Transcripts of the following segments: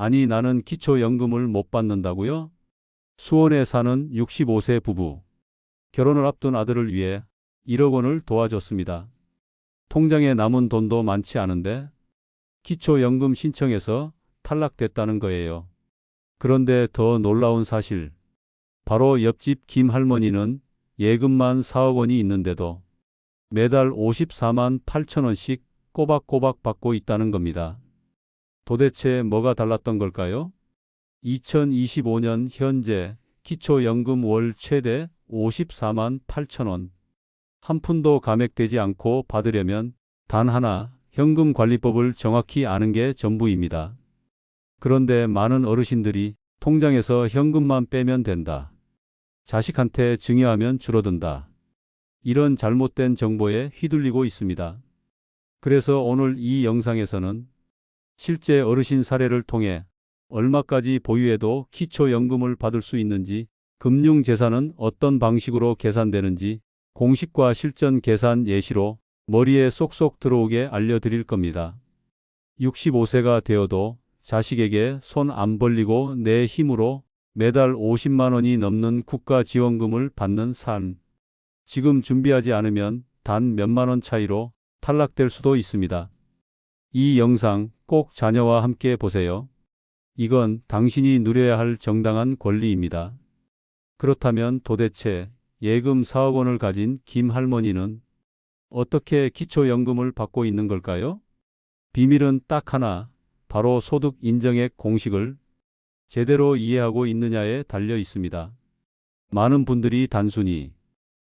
아니 나는 기초연금을 못 받는다고요? 수원에 사는 65세 부부. 결혼을 앞둔 아들을 위해 1억 원을 도와줬습니다. 통장에 남은 돈도 많지 않은데 기초연금 신청해서 탈락됐다는 거예요. 그런데 더 놀라운 사실. 바로 옆집 김 할머니는 예금만 4억 원이 있는데도 매달 54만 8천 원씩 꼬박꼬박 받고 있다는 겁니다. 도대체 뭐가 달랐던 걸까요? 2025년 현재 기초연금 월 최대 54만 8천 원. 한 푼도 감액되지 않고 받으려면 단 하나 현금관리법을 정확히 아는 게 전부입니다. 그런데 많은 어르신들이 통장에서 현금만 빼면 된다. 자식한테 증여하면 줄어든다. 이런 잘못된 정보에 휘둘리고 있습니다. 그래서 오늘 이 영상에서는 실제 어르신 사례를 통해 얼마까지 보유해도 기초연금을 받을 수 있는지, 금융재산은 어떤 방식으로 계산되는지, 공식과 실전 계산 예시로 머리에 쏙쏙 들어오게 알려드릴 겁니다. 65세가 되어도 자식에게 손 안 벌리고 내 힘으로 매달 50만 원이 넘는 국가 지원금을 받는 삶. 지금 준비하지 않으면 단 몇만 원 차이로 탈락될 수도 있습니다. 이 영상 꼭 자녀와 함께 보세요. 이건 당신이 누려야 할 정당한 권리입니다. 그렇다면 도대체 예금 4억 원을 가진 김 할머니는 어떻게 기초연금을 받고 있는 걸까요? 비밀은 딱 하나, 바로 소득 인정액 공식을 제대로 이해하고 있느냐에 달려 있습니다. 많은 분들이 단순히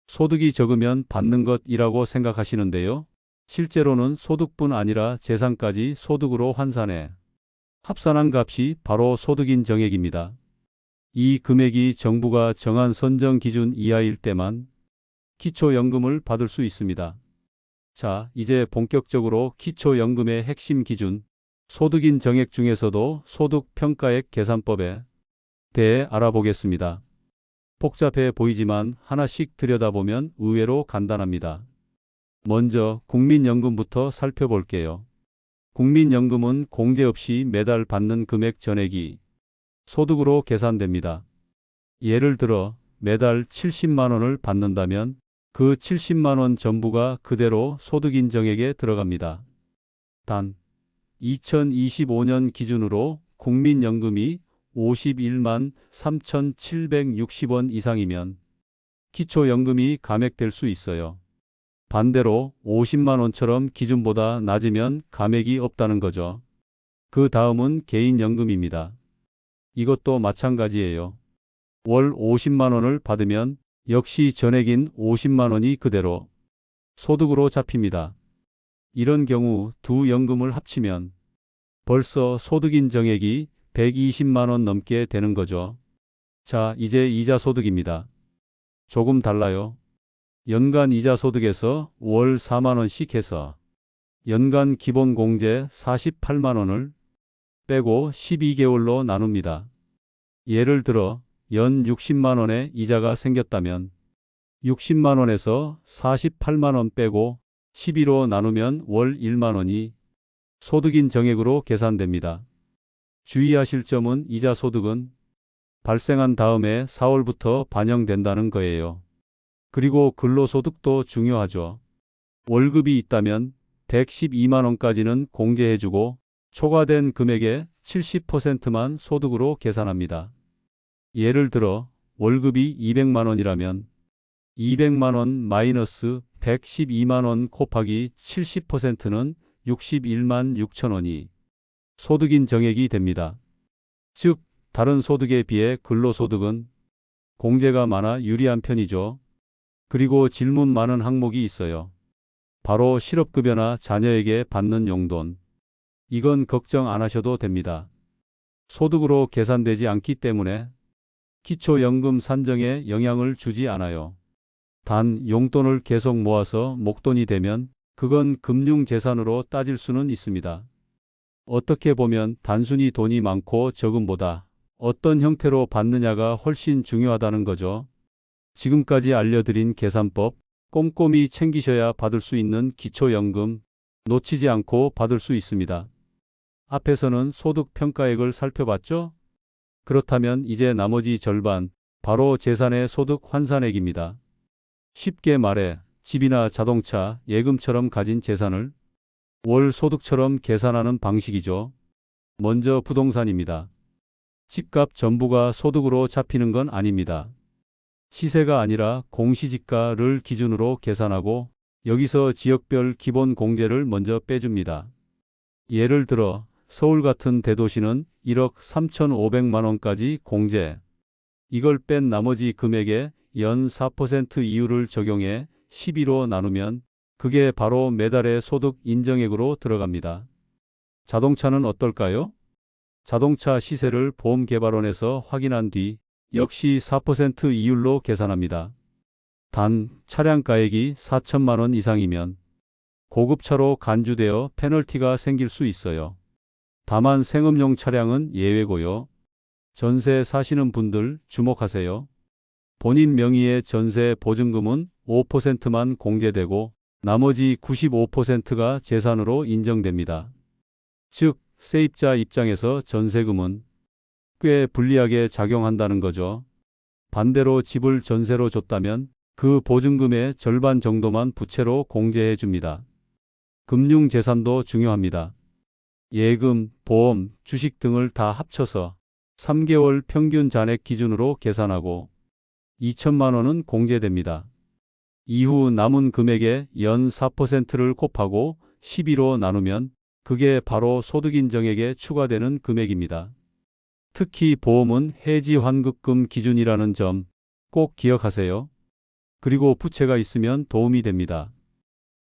소득이 적으면 받는 것이라고 생각하시는데요. 실제로는 소득뿐 아니라 재산까지 소득으로 환산해 합산한 값이 바로 소득인 정액입니다. 이 금액이 정부가 정한 선정 기준 이하일 때만 기초연금을 받을 수 있습니다. 자, 이제 본격적으로 기초연금의 핵심 기준, 소득인 정액 중에서도 소득평가액 계산법에 대해 알아보겠습니다. 복잡해 보이지만 하나씩 들여다보면 의외로 간단합니다. 먼저 국민연금부터 살펴볼게요. 국민연금은 공제 없이 매달 받는 금액 전액이 소득으로 계산됩니다. 예를 들어 매달 70만 원을 받는다면 그 70만 원 전부가 그대로 소득 인정액에 들어갑니다. 단 2025년 기준으로 국민연금이 51만 3,760원 이상이면 기초연금이 감액될 수 있어요. 반대로 50만 원처럼 기준보다 낮으면 감액이 없다는 거죠. 그 다음은 개인연금입니다. 이것도 마찬가지예요. 월 50만 원을 받으면 역시 전액인 50만 원이 그대로 소득으로 잡힙니다. 이런 경우 두 연금을 합치면 벌써 소득인 정액이 120만 원 넘게 되는 거죠. 자, 이제 이자 소득입니다. 조금 달라요. 연간 이자 소득에서 월 4만 원씩 해서 연간 기본 공제 48만 원을 빼고 12개월로 나눕니다. 예를 들어 연 60만 원의 이자가 생겼다면 60만 원에서 48만 원 빼고 12로 나누면 월 1만 원이 소득인 정액으로 계산됩니다. 주의하실 점은 이자 소득은 발생한 다음에 4월부터 반영된다는 거예요. 그리고 근로소득도 중요하죠. 월급이 있다면 112만 원까지는 공제해주고 초과된 금액의 70%만 소득으로 계산합니다. 예를 들어 월급이 200만 원이라면 200만 원 마이너스 112만 원 곱하기 70%는 61만 6천 원이 소득인 정액이 됩니다. 즉, 다른 소득에 비해 근로소득은 공제가 많아 유리한 편이죠. 그리고 질문 많은 항목이 있어요. 바로 실업급여나 자녀에게 받는 용돈. 이건 걱정 안 하셔도 됩니다. 소득으로 계산되지 않기 때문에 기초연금 산정에 영향을 주지 않아요. 단 용돈을 계속 모아서 목돈이 되면 그건 금융재산으로 따질 수는 있습니다. 어떻게 보면 단순히 돈이 많고 적음보다 어떤 형태로 받느냐가 훨씬 중요하다는 거죠. 지금까지 알려드린 계산법 꼼꼼히 챙기셔야 받을 수 있는 기초연금 놓치지 않고 받을 수 있습니다. 앞에서는 소득 평가액을 살펴봤죠? 그렇다면 이제 나머지 절반, 바로 재산의 소득 환산액입니다. 쉽게 말해 집이나 자동차, 예금처럼 가진 재산을 월 소득처럼 계산하는 방식이죠. 먼저 부동산입니다. 집값 전부가 소득으로 잡히는 건 아닙니다. 시세가 아니라 공시지가를 기준으로 계산하고 여기서 지역별 기본 공제를 먼저 빼줍니다. 예를 들어 서울 같은 대도시는 1억 3,500만 원까지 공제. 이걸 뺀 나머지 금액에 연 4% 이율을 적용해 12로 나누면 그게 바로 매달의 소득 인정액으로 들어갑니다. 자동차는 어떨까요? 자동차 시세를 보험개발원에서 확인한 뒤 역시 4% 이율로 계산합니다. 단 차량 가액이 4천만 원 이상이면 고급차로 간주되어 페널티가 생길 수 있어요. 다만 생업용 차량은 예외고요. 전세 사시는 분들 주목하세요. 본인 명의의 전세 보증금은 5%만 공제되고 나머지 95%가 재산으로 인정됩니다. 즉, 세입자 입장에서 전세금은 꽤 불리하게 작용한다는 거죠. 반대로 집을 전세로 줬다면 그 보증금의 절반 정도만 부채로 공제해 줍니다. 금융 재산도 중요합니다. 예금, 보험, 주식 등을 다 합쳐서 3개월 평균 잔액 기준으로 계산하고 2천만 원은 공제됩니다. 이후 남은 금액에 연 4%를 곱하고 12로 나누면 그게 바로 소득인정액에 추가되는 금액입니다. 특히 보험은 해지 환급금 기준이라는 점 꼭 기억하세요. 그리고 부채가 있으면 도움이 됩니다.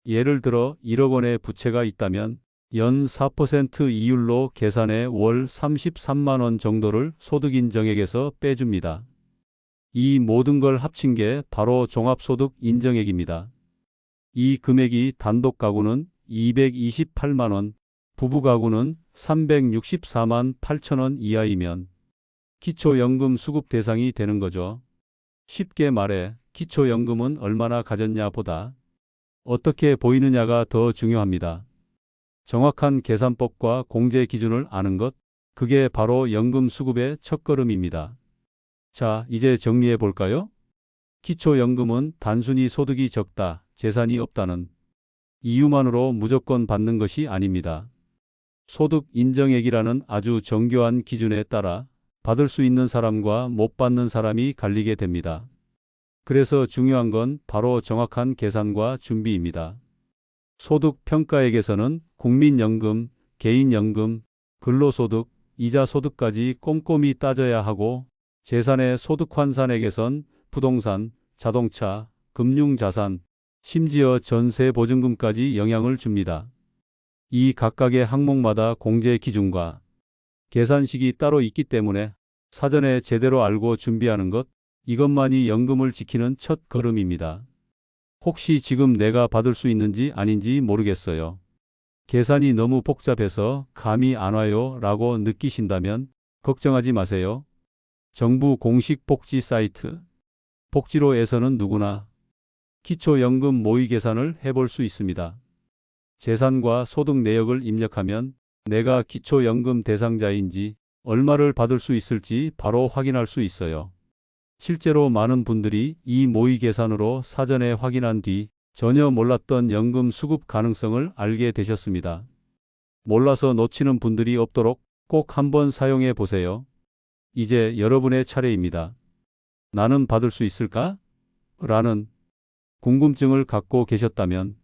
예를 들어 1억 원의 부채가 있다면 연 4% 이율로 계산해 월 33만 원 정도를 소득인정액에서 빼줍니다. 이 모든 걸 합친 게 바로 종합소득 인정액입니다. 이 금액이 단독 가구는 228만 원, 부부 가구는 364만 8천 원 이하이면 기초연금 수급 대상이 되는 거죠. 쉽게 말해 기초연금은 얼마나 가졌냐 보다 어떻게 보이느냐가 더 중요합니다. 정확한 계산법과 공제 기준을 아는 것, 그게 바로 연금 수급의 첫걸음입니다. 자, 이제 정리해 볼까요? 기초연금은 단순히 소득이 적다, 재산이 없다는 이유만으로 무조건 받는 것이 아닙니다. 소득 인정액이라는 아주 정교한 기준에 따라 받을 수 있는 사람과 못 받는 사람이 갈리게 됩니다. 그래서 중요한 건 바로 정확한 계산과 준비입니다. 소득 평가액에서는 국민연금, 개인연금, 근로소득, 이자소득까지 꼼꼼히 따져야 하고 재산의 소득 환산액에선 부동산, 자동차, 금융자산, 심지어 전세 보증금까지 영향을 줍니다. 이 각각의 항목마다 공제 기준과 계산식이 따로 있기 때문에 사전에 제대로 알고 준비하는 것, 이것만이 연금을 지키는 첫 걸음입니다. 혹시 지금 내가 받을 수 있는지 아닌지 모르겠어요. 계산이 너무 복잡해서 감이 안 와요 라고 느끼신다면 걱정하지 마세요. 정부 공식 복지 사이트 복지로에서는 누구나 기초연금 모의 계산을 해볼 수 있습니다. 재산과 소득 내역을 입력하면 내가 기초연금 대상자인지 얼마를 받을 수 있을지 바로 확인할 수 있어요. 실제로 많은 분들이 이 모의 계산으로 사전에 확인한 뒤 전혀 몰랐던 연금 수급 가능성을 알게 되셨습니다. 몰라서 놓치는 분들이 없도록 꼭 한번 사용해 보세요. 이제 여러분의 차례입니다. 나는 받을 수 있을까? 라는 궁금증을 갖고 계셨다면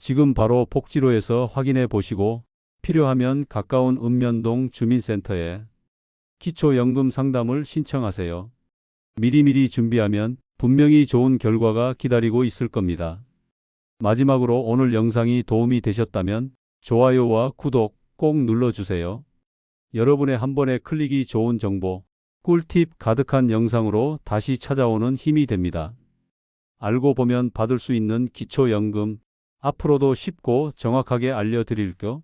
지금 바로 복지로에서 확인해 보시고 필요하면 가까운 읍면동 주민센터에 기초연금 상담을 신청하세요. 미리미리 준비하면 분명히 좋은 결과가 기다리고 있을 겁니다. 마지막으로 오늘 영상이 도움이 되셨다면 좋아요와 구독 꼭 눌러주세요. 여러분의 한 번의 클릭이 좋은 정보, 꿀팁 가득한 영상으로 다시 찾아오는 힘이 됩니다. 알고 보면 받을 수 있는 기초연금, 앞으로도 쉽고 정확하게 알려드릴게요.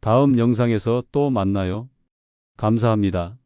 다음 영상에서 또 만나요. 감사합니다.